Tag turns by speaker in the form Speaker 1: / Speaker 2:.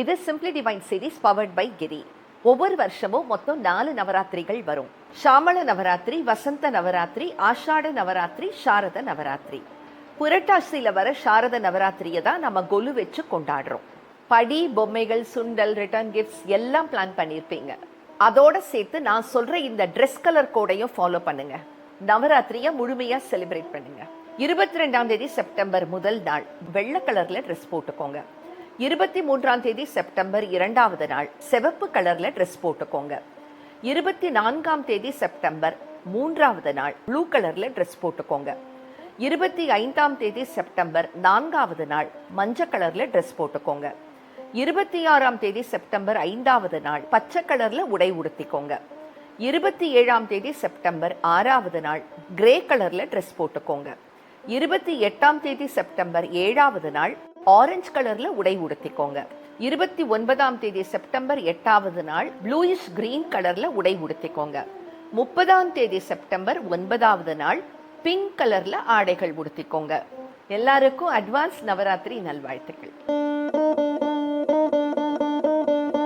Speaker 1: இது simply divine series powered by Giri ஒவ்வொரு வருஷமும் மொத்தம் நாலு நவராத்திரிகள் வரும். ஷாமள நவராத்திரி வசந்த நவராத்திரி ஆஷாட நவராத்திரி சாரத நவராத்திரி. புரட்டாசியில் வர சாரத நவராத்திரியை தான் நம்ம கொலு வச்சு கொண்டாடுறோம். படி பொம்மைகள் சுண்டல் ரிட்டர்ன் கிஃப்ட்ஸ் எல்லாம் பிளான் பண்ணியிருப்பீங்க. அதோட சேர்த்து நான் சொல்ற இந்த ட்ரெஸ் கலர் கோடையும் ஃபாலோ பண்ணுங்க. நவராத்திரியை முழுமையாக செலிப்ரேட் பண்ணுங்க. இருபத்தி ரெண்டாம் தேதி செப்டம்பர் முதல் நாள். வெள்ளை கலர்ல ட்ரெஸ் போட்டுக்கோங்க. இருபத்தி மூன்றாம் தேதி செப்டம்பர் இரண்டாவது நாள். சிவப்பு கலர்ல ட்ரெஸ் போட்டுக்கோங்க. இருபத்தி நான்காம் தேதி செப்டம்பர் மூன்றாவது நாள். ப்ளூ கலர்ல ட்ரெஸ் போட்டுக்கோங்க. இருபத்தி ஐந்தாம் தேதி செப்டம்பர் நான்காவது நாள். மஞ்சள் கலர்ல ட்ரெஸ் போட்டுக்கோங்க. இருபத்தி ஆறாம் தேதி செப்டம்பர் ஐந்தாவது நாள். பச்சை கலர்ல உடை உடுத்திக்கோங்க. இருபத்தி ஏழாம் தேதி செப்டம்பர் ஆறாவது நாள். கிரே கலர்ல ட்ரெஸ் போட்டுக்கோங்க. இருபத்தி எட்டாம் தேதி செப்டம்பர் ஏழாவது நாள். ஆரஞ்சு கலர்ல உடை உடுத்திக்கோங்க. இருபத்தி ஒன்பதாம் தேதி செப்டம்பர் எட்டாவது நாள் ப்ளூயிஷ் கிரீன் கலர்ல உடை உடுத்திக்கோங்க. முப்பதாம் தேதி செப்டம்பர் ஒன்பதாவது நாள் பிங்க் கலர்ல ஆடைகள் உடுத்திக்கோங்க. எல்லாருக்கும் அட்வான்ஸ் நவராத்திரி நல்வாழ்த்துக்கள்.